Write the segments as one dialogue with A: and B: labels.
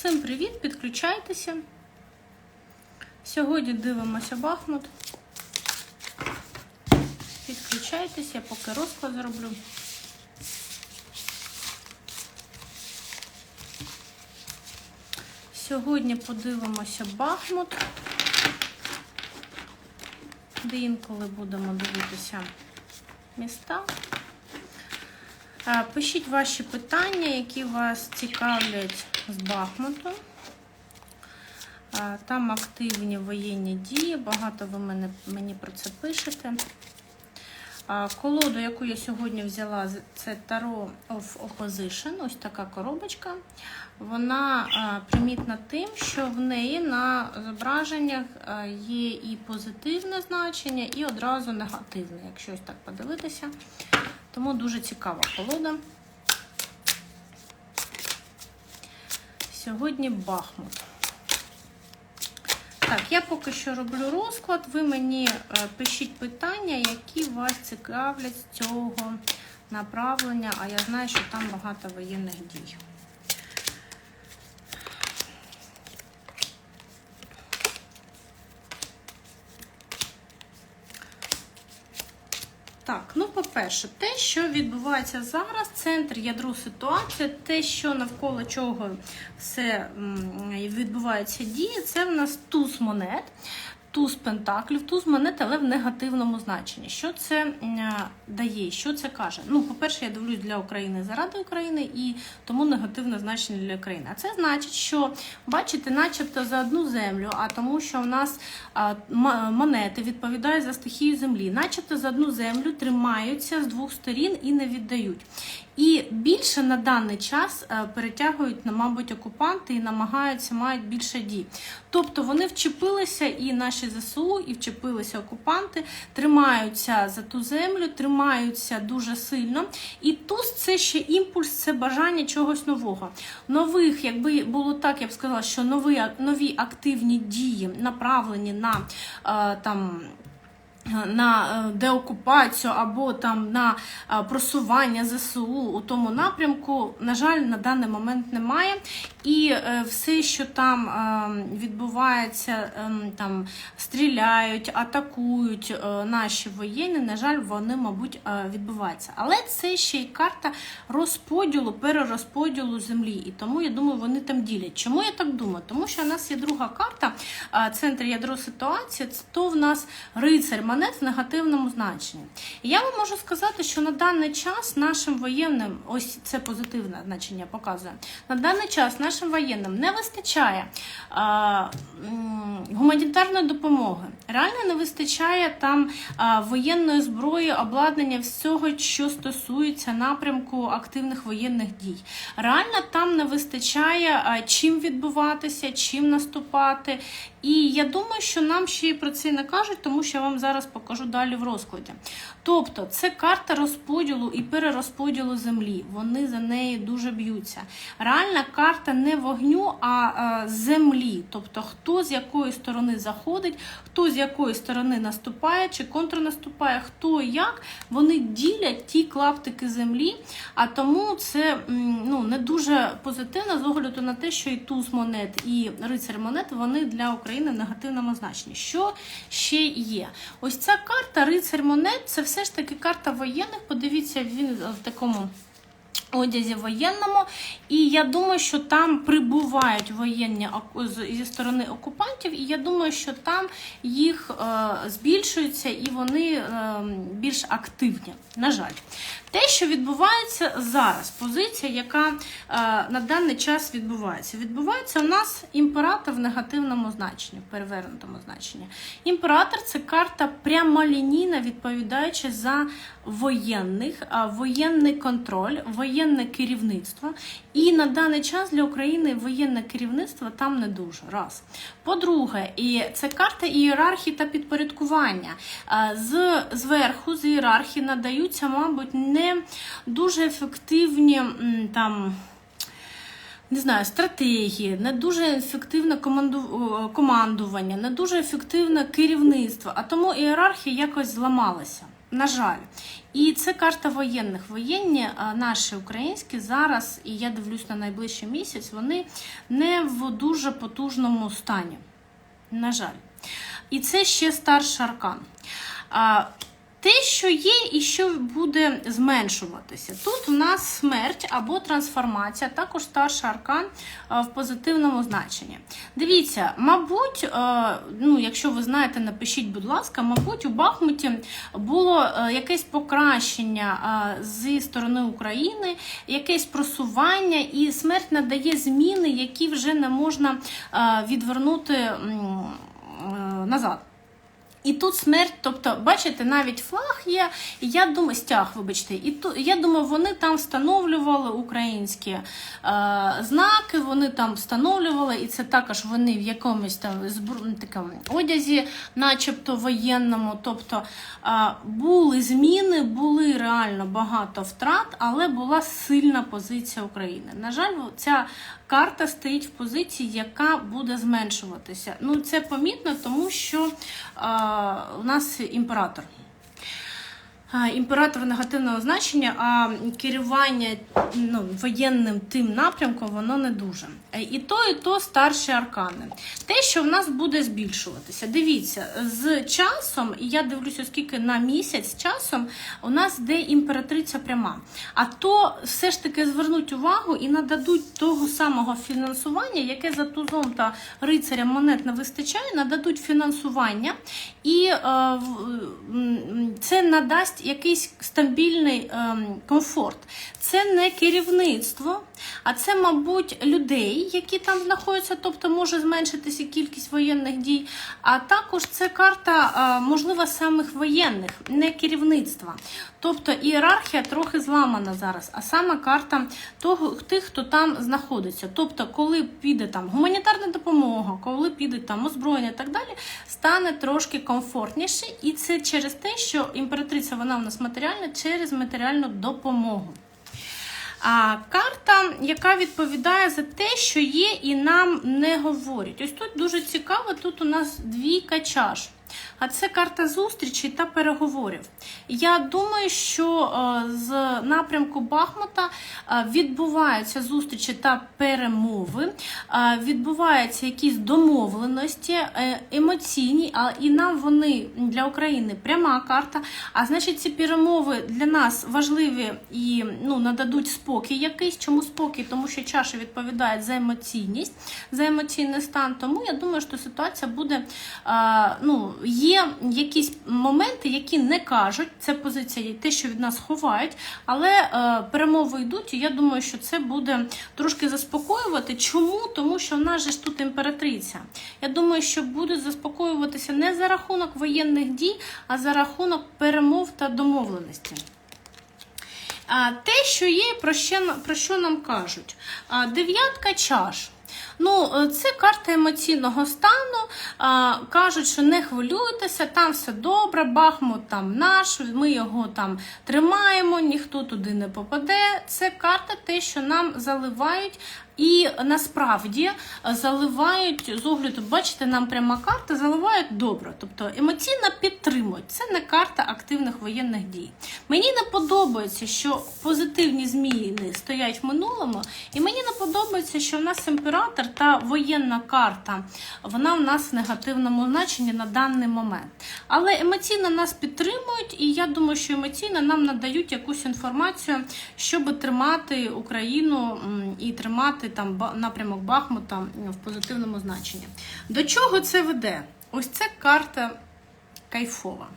A: Всім привіт, підключайтеся. Сьогодні дивимося Бахмут. Підключайтеся, я поки розклад зроблю. Сьогодні подивимося Бахмут, де інколи будемо дивитися міста. Пишіть ваші питання, які вас цікавлять з Бахмуту. Там активні воєнні дії, багато ви мене, мені про це пишете. Колоду, яку я сьогодні взяла, це Таро of Opposition, ось така коробочка. Вона примітна тим, що в неї на зображеннях є і позитивне значення, і одразу негативне, якщо ось так подивитися. Тому дуже цікава колода. Сьогодні Бахмут. Так, я поки що роблю розклад. Ви мені е, пишіть питання, які вас цікавлять з цього направлення, а я знаю, що там багато воєнних дій. Так, ну по-перше, те, що відбувається зараз, центр ядру ситуації, те, що навколо чого все відбувається дії, це в нас туз монет, туз пентаклів, туз монет, але в негативному значенні. Що це дає? Що це каже? Ну, по-перше, я дивлюсь для України заради України і тому негативне значення для України. А це значить, що бачите, начебто за одну землю, а тому, що в нас монети відповідають за стихію землі, начебто за одну землю тримаються з двох сторін і не віддають. І більше на даний час е, перетягують, мабуть, окупанти і намагаються мають більше дій. Тобто вони вчепилися, і наші ЗСУ, і вчепилися окупанти, тримаються за ту землю, тримаються дуже сильно. І туз це ще імпульс, це бажання чогось нового. Нових, якби було так, я б сказала, що нові, нові активні дії направлені на е, там на е, деокупацію або там на е, просування ЗСУ у тому напрямку, на жаль, на даний момент немає. І е, все, що там е, відбувається, е, там стріляють, атакують е, наші воєнні, на жаль, вони, мабуть, е, відбуваються. Але це ще й карта розподілу, перерозподілу землі. І тому я думаю, вони там ділять. Чому я так думаю? Тому що у нас є друга карта, е, центр ядро ситуації, то в нас рицарь монет в негативному значенні. І я вам можу сказати, що на даний час нашим воєнним, ось це позитивне значення показує, на даний час нашим воєнним не вистачає а, гуманітарної допомоги. Реально не вистачає там а, воєнної зброї, обладнання всього, що стосується напрямку активних воєнних дій. Реально там не вистачає а, чим відбуватися, чим наступати. І я думаю, що нам ще й про це не кажуть, тому що я вам зараз покажу далі в розкладі. Тобто, це карта розподілу і перерозподілу землі. Вони за неї дуже б'ються. Реальна карта не вогню, а е, землі. Тобто, хто з якої сторони заходить, хто з якої сторони наступає чи контрнаступає, хто і як, вони ділять ті клаптики землі. А тому це ну, не дуже позитивно з огляду на те, що і туз монет, і рицар монет вони для України в негативному значенні. Що ще є? Ось ця карта рицарь монет це все ж таки карта воєнних. Подивіться, він в такому. Одязі воєнному, і я думаю, що там прибувають воєнні зі сторони окупантів, і я думаю, що там їх е, збільшується і вони е, більш активні. На жаль, те, що відбувається зараз, позиція, яка е, на даний час відбувається, відбувається у нас імператор в негативному значенні, в перевернутому значенні. Імператор це карта прямолінійна, відповідаючи за воєнних, воєнний контроль, воєнне керівництво. І на даний час для України воєнне керівництво там не дуже. Раз. По-друге, і це карта ієрархії та підпорядкування. З зверху, з ієрархії надаються, мабуть, не дуже ефективні там не знаю, стратегії, не дуже ефективне команду... командування, не дуже ефективне керівництво, а тому ієрархія якось зламалася. На жаль, і це карта воєнних. Воєнні наші українські зараз, і я дивлюсь на найближчий місяць, вони не в дуже потужному стані. На жаль. І це ще старший аркан. Те, що є і що буде зменшуватися. Тут у нас смерть або трансформація, також старший аркан в позитивному значенні. Дивіться, мабуть, ну, якщо ви знаєте, напишіть, будь ласка, мабуть, у Бахмуті було якесь покращення зі сторони України, якесь просування, і смерть надає зміни, які вже не можна відвернути е, назад. І тут смерть, тобто, бачите, навіть флаг є, і я думаю, стяг, вибачте, і ту, я думаю, вони там встановлювали українські е, знаки, вони там встановлювали, і це також вони в якомусь там збру, такому одязі, начебто воєнному. Тобто е, були зміни, були реально багато втрат, але була сильна позиція України. На жаль, ця карта стоїть в позиції, яка буде зменшуватися. Ну, це помітно, тому що а, у нас імператор. Імператор негативного значення, а керування ну, воєнним тим напрямком воно не дуже. Е, І то, і то старші аркани. Те, що в нас буде збільшуватися. Дивіться, з часом, і я дивлюся, оскільки на місяць часом у нас де імператриця пряма. А то все ж таки звернуть увагу і нададуть того самого фінансування, яке за тузом та рицарям монет не вистачає, нададуть фінансування, і е, це надасть якийсь стабільний ем, комфорт. Це не керівництво, а це, мабуть, людей, які там знаходяться, тобто може зменшитися кількість воєнних дій. А також це карта, е, можливо, самих воєнних, не керівництва. Тобто ієрархія трохи зламана зараз, а саме карта того, тих, хто там знаходиться. Тобто, коли піде там гуманітарна допомога, коли піде там озброєння і так далі, стане трошки комфортніше. І це через те, що імператриця вона в нас матеріальна через матеріальну допомогу. А карта, яка відповідає за те, що є, і нам не говорять. Ось тут дуже цікаво, тут у нас двійка чаш. А це карта зустрічей та переговорів. Я думаю, що е, з напрямку Бахмута е, відбуваються зустрічі та перемови, е, відбуваються якісь домовленості емоційні, і нам вони для України пряма карта. А значить, ці перемови для нас важливі і ну, нададуть спокій якийсь. Чому спокій? Тому що чаша відповідає за емоційність, за емоційний стан. Тому я думаю, що ситуація буде ну, є якісь моменти, які не кажуть, це позиція, те, що від нас ховають, але е, перемови йдуть, і я думаю, що це буде трошки заспокоювати. Чому? Тому що в нас же ж тут імператриця. Я думаю, що будуть заспокоюватися не за рахунок воєнних дій, а за рахунок перемов та домовленості. Те, що є, про що, нам кажуть. Дев'ятка чаш. Ну, е, це карта емоційного стану. А, кажуть, що не хвилюйтеся, там все добре, Бахмут там наш, ми його там тримаємо, ніхто туди не попаде. Це карта, те, що нам заливають. І насправді заливають з огляду, бачите, нам пряма карта заливають добре, тобто емоційно підтримують. Це не карта активних воєнних дій. Мені не подобається, що позитивні зміни стоять в минулому, і мені не подобається, що в нас імператор та воєнна карта, вона в нас в негативному значенні на даний момент. Але емоційно нас підтримують, і я думаю, що емоційно нам надають якусь інформацію, щоб тримати Україну і тримати там напрямок Бахмута в позитивному значенні. До чого це веде? Ось це карта кайфова.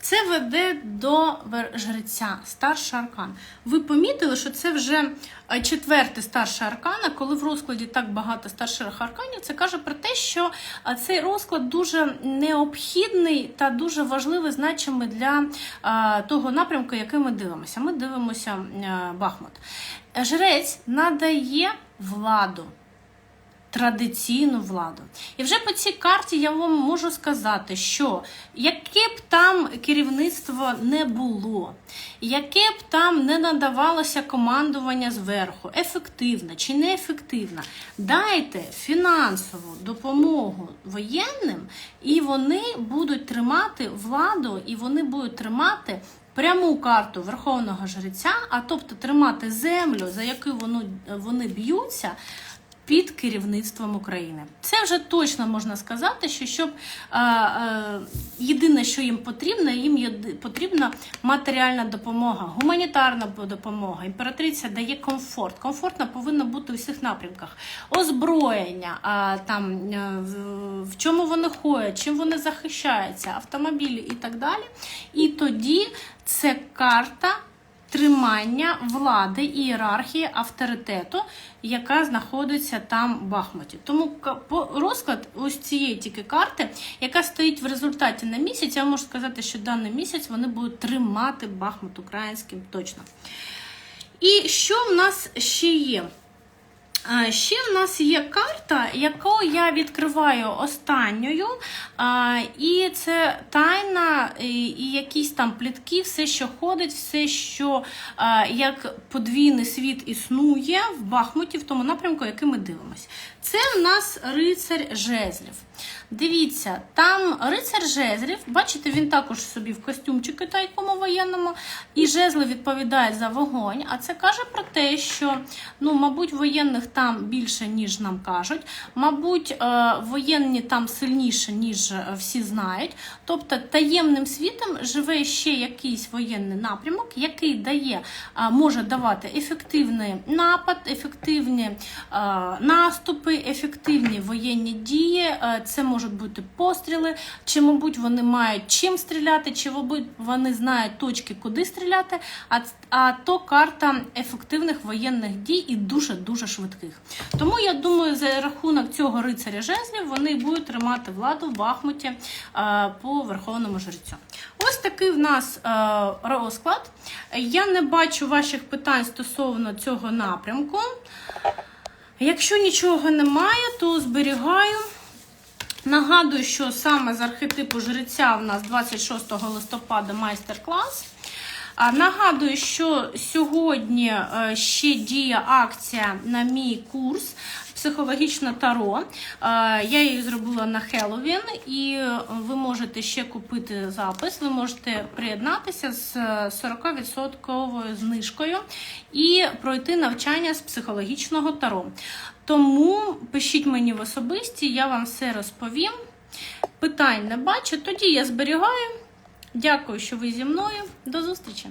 A: Це веде до жреця, старший аркан. Ви помітили, що це вже е, четвертий старший аркан, коли в розкладі так багато старших арканів, це каже про те, що е, цей розклад дуже необхідний та дуже важливий, значимий для е, того напрямку, який ми дивимося. Ми дивимося Бахмут. Жрець надає владу. Традиційну владу. І вже по цій карті я вам можу сказати, що яке б там керівництво не було, яке б там не надавалося командування зверху, ефективно чи неефективно, дайте фінансову допомогу воєнним, і вони будуть тримати владу, і вони будуть тримати. Пряму карту Верховного Жреця, а тобто тримати землю, за яку вони, вони б'ються, під керівництвом України. Це вже точно можна сказати, що щоб е, е, єдине, що їм потрібно, їм потрібна матеріальна допомога, гуманітарна допомога. Імператриця дає комфорт. Комфортно повинно бути у всіх напрямках. Озброєння, а, там е, в чому вони ходять, чим вони захищаються, автомобілі і так далі. І тоді це карта тримання влади, ієрархії, авторитету, яка знаходиться там в Бахмуті. Тому розклад ось цієї тільки карти, яка стоїть в результаті на місяць, я можу сказати, що даний місяць вони будуть тримати Бахмут українським точно. І що в нас ще є? А, Ще в нас є карта, яку я відкриваю останньою, і це тайна, і, якісь там плітки, все, що ходить, все, що як подвійний світ існує в Бахмуті, в тому напрямку, який ми дивимося. Це в нас рицар жезлів. Дивіться, там рицар жезлів, бачите, він також собі в костюмчику такому воєнному, і жезли відповідають за вогонь. А це каже про те, що ну, мабуть, воєнних там більше, ніж нам кажуть. Мабуть, е, воєнні там сильніше, ніж е, всі знають. Тобто таємним світом живе ще якийсь воєнний напрямок, який дає, е, може давати ефективний напад, ефективні е, ефективні воєнні дії. Е, Це можуть бути постріли, чи, мабуть, вони мають чим стріляти, чи, мабуть, вони знають точки, куди стріляти. А, а то карта ефективних воєнних дій і дуже-дуже швидких. Тому я думаю, за рахунок цього рицаря жезлів вони будуть тримати владу в Бахмуті е, по верховному жрецю. Ось такий в нас е, розклад. Я не бачу ваших питань стосовно цього напрямку. Якщо нічого немає, то зберігаю. Нагадую, що саме з архетипу жреця у нас 26 листопада майстер-клас. Нагадую, що сьогодні е, ще діє акція на мій курс психологічне таро. Е, Я її зробила на Хеллоуін, і е, ви можете ще купити запис. Ви можете приєднатися з 40% знижкою і пройти навчання з психологічного таро. Тому пишіть мені в особисті, я вам все розповім. Питань не бачу, тоді я зберігаю. Дякую, що ви зі мною. До зустрічі!